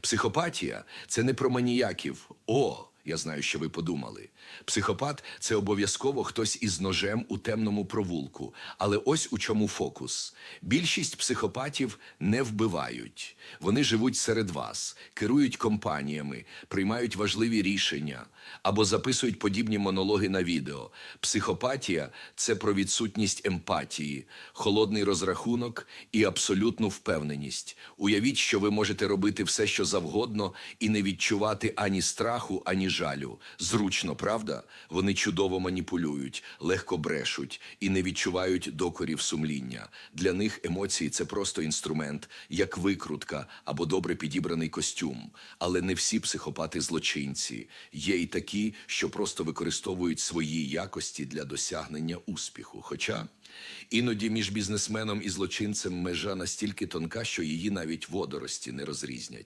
Психопатія це не про маніяків. О, я знаю, що ви подумали. Психопат це обов'язково хтось із ножем у темному провулку. Але ось у чому фокус. Більшість психопатів не вбивають. Вони живуть серед вас, керують компаніями, приймають важливі рішення або записують подібні монологи на відео. Психопатія це про відсутність емпатії, холодний розрахунок і абсолютну впевненість. Уявіть, що ви можете робити все, що завгодно, і не відчувати ані страху, ані жалю. Зручно, правда? Вони чудово маніпулюють, легко брешуть і не відчувають докорів сумління. Для них емоції це просто інструмент, як викрутка або добре підібраний костюм. Але не всі психопати злочинці. Є й такі, що просто використовують свої якості для досягнення успіху. Хоча іноді між бізнесменом і злочинцем межа настільки тонка, що її навіть водорості не розрізнять.